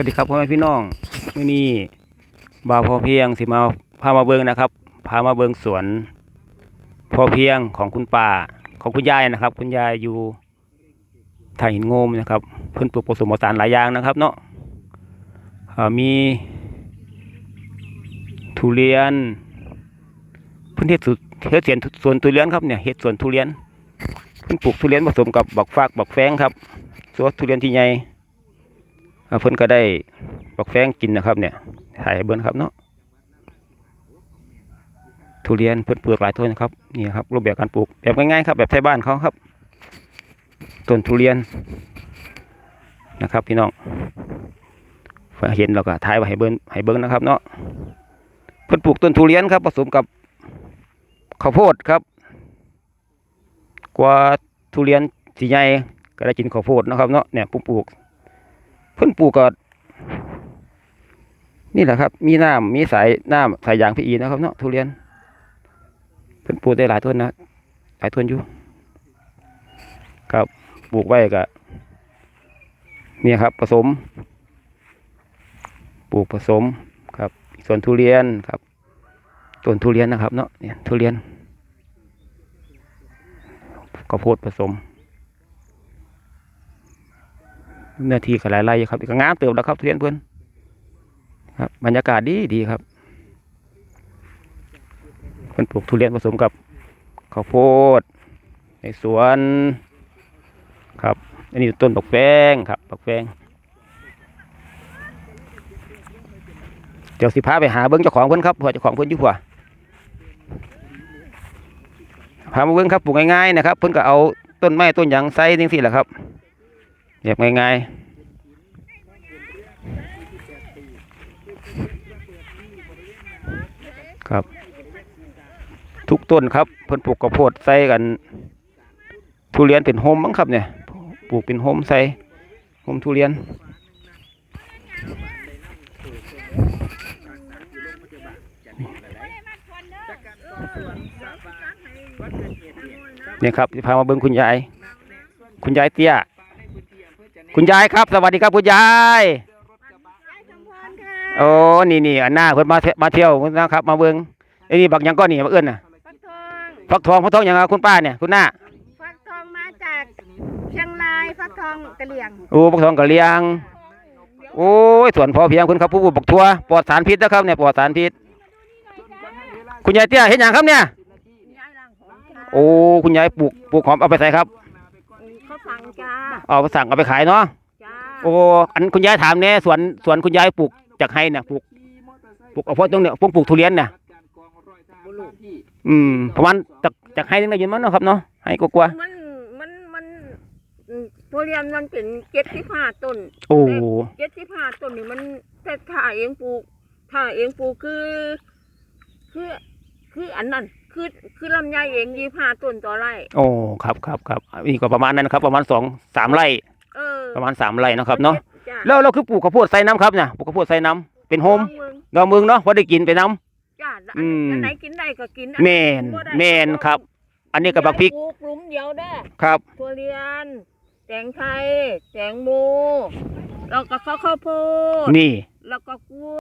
วัสดีครับพ่อแม่พี่น้องมื้อนี้บ่าวพอเพียงสิมาพามาเบิงนะครับ พามาเบิงสวน พอเพียงของคุณป้าของคุณยายนะครับ คุณยายอยู่ท่าหินโงมนะครับเพิ่นปลูกผสมผสานหลายอย่างนะครับ เนาะมีทุเรียนพิ่นเฮ็ดสุดเฮ็ดสวนสวนทุเรียนครับเนี่ยเฮ็ดสวนทุเรียนเพิ่นปลูกทุเรียนผสมกับบักฟากบักแฟงครับสวนทุเรียนที่ใหญ่ เพิ่นก็ได้บักแฟงกินนะครับ เนี่ยถ่ายให้เบิ่งครับเนาะทุเรียนเพิ่นปลูกหลายต้นนะครับนี่ครับรูปแบบการปลูกแบบง่ายๆครับแบบไทยบ้านเขาครับต้นทุเรียนนะครับ พี่น้องเห็นเราก็ถ่ายไว้ให้เบิ่งให้เบิ่งนะครับ เนาะเพิ่นปลูกต้นทุเรียนครับ ผสมกับข้าวโพดครับ กว่าทุเรียนสีใหญ่ก็ได้กินข้าวโพดนะครับเนาะเนี่ยปลูก พิ่นปลูกก็นี่แหละครับ มีน้ำมีสายน้ำสายยางพีอีนะครับเนาะทุเรียนเพิ่นปลูกได้หลายต้นนะ หลายต้นอยู่ ครับปลูกไว้ก็เนี่ยครับ ผสม ปลูกผสมครับส่วนทุเรียนครับต้นทุเรียนนะครับ เนาะเนี่ยทุเรียนข้าวโพดผสม เนื้อที่ก็หลายไร่อยู่ครับก็งามเติบแล้วครับทุเรียนเพื่อนครับบรรยากาศดีดีครับเพื่อนปลูกทุเรียนผสมกับข้าวโพด ในสวนครับอันนี้ต้นบักแฟงครับบักแฟงเดี๋ยวสิพาไปหาเบิ้งเจ้าของเพื่อนครับเพราะเจ้าของเพื่อนอยู่ผัวพามาเบิ้งครับปลูกง่ายๆนะครับ เพื่อนก็เอาต้นไม้ต้นหยางไซจังสี่แหละครับ แบบง่ายๆครับ ทุกต้นครับเพิ่นปลูกกระโพดใส่กันทุเรียนเป็นโฮมมั้งครับเนี่ยปลูกเป็นโฮมใส่โฮมทุเรียนเนี่ยครับจะพามาเบิ่งคุณยาย คุณยายเตี้ย คุณยายครับ สวัสดีครับคุณยายโอ้นี่นี่อันหน้าเพิ่นมาเที่ยวมาเที่ยวนะครับ มาเบิ่งไอ้นี่บักหยังก้อนนี่มาเอื้อนน่ะฟักทองฟักทองฟักทองหยังอะคุณป้าเนี่ยคุณหน้าฟักทองมาจากเชียงรายฟักทองกะเหลี่ยงโอ้ฟักทองกะเลียงโอ้ยสวนพอเพียงคุณครับผู้ปลูกบักทั่วปลอดสารพิษนะครับเนี่ยปลอดสารพิษ คุณยายเตี้ยเห็นหยังครับเนี่ยย้ายร่างของจ้าโอ้คุณยายปลูกปลูกหอมเอาไปใส่ครับเขาสั่ง จ้าเอาไปสั่งเอาไปขายเนาะจ้าโอ้อันคุณยายถามเนี่ยสวนสวนคุณยายปลูกจากให้เนี่ยปลูกปลูกเอาเพราะตรงเนี่ยปลูกปลูกทุเรียนเนี่ยอืมประมาณจากจากให้นึงได้ยินมั้งเนาะครับเนาะให้กลัวมันมันมันอืมทุเรียนมันเป็นเจ็ดสิบห้าต้นๆโอ้เจ็ดสิบห้าต้นนี่มันแต่ถ้าเองปลูกถ้าเองปลูกคือคือ คืออันนั้นคือคือลำไยเองยี่ห้าต้นต่อไร่ โอ้ครับครับครับนี่ก็ประมาณนั้นครับประมาณสองสามไร่เออประมาณสามไร่เนาะครับเนาะจ้แล้วเราคือปลูกข้าวโพดใส่น้ำครับเนี่ยปลูกข้าวโพดใส่น้ำเป็นโฮมลองเบิ่งดอกมึงเนาะพอได้กินไปน้ จ้าอืมอันไหนกินได้ก็กินำแมนแมนครับอันนี้กับบักพริกปลูกหลุมเดียวได้อครับ ทุเรียน แตงไทย แตงโมแล้วก็ข้าวโพดนี่ แล้วก็กล้วย